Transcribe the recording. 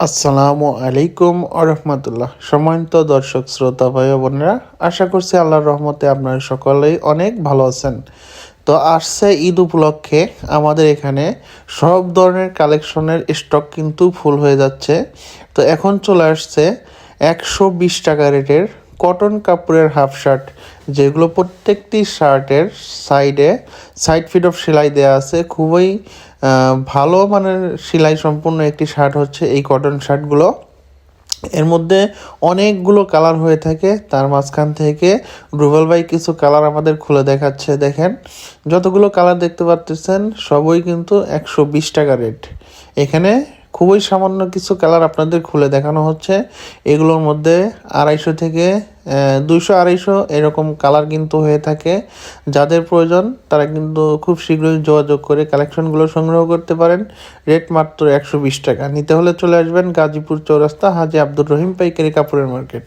আসসালামু আলাইকুম আরহামতুল্লাহ। সম্মানিত দর্শক, শ্রোতা, ভাই বোনেরা, আশা করছি আল্লাহর রহমতে আপনারা সকলেই অনেক ভালো আছেন। তো আসছে ঈদ উপলক্ষে আমাদের এখানে সব ধরনের কালেকশনের স্টক কিন্তু ফুল হয়ে যাচ্ছে। তো এখন চলে আসছে একশো বিশ টাকা রেটের কটন কাপড়ের হাফ শার্ট, যেগুলো প্রত্যেকটি শার্টের সাইডে সাইড ফিট অফ সেলাই দেওয়া আছে। খুবই ভালো মানের সেলাই সম্পূর্ণ একটি শার্ট হচ্ছে এই কটন শার্টগুলো। এর মধ্যে অনেকগুলো কালার হয়ে থাকে। তার মাঝখান থেকে রুবেল ভাই কিছু কালার আমাদের খুলে দেখাচ্ছে, দেখেন। যতগুলো কালার দেখতে পাচ্ছেন সবই কিন্তু একশো বিশ টাকা রেট এখানে খুবই সামান্য কিছু কালার আপনাদের খুলে দেখানো হচ্ছে। এগুলোর মধ্যে আড়াইশো থেকে দুশো আড়াইশো এরকম কালার কিন্তু হয়ে থাকে। যাদের প্রয়োজন, তারা কিন্তু খুব শীঘ্রই যোগাযোগ করে কালেকশনগুলো সংগ্রহ করতে পারেন। রেট মাত্র একশো বিশ টাকা। নিতে হলে চলে আসবেন গাজীপুর চৌরাস্তা হাজি আব্দুর রহিম পাইকারি কাপড়ের মার্কেট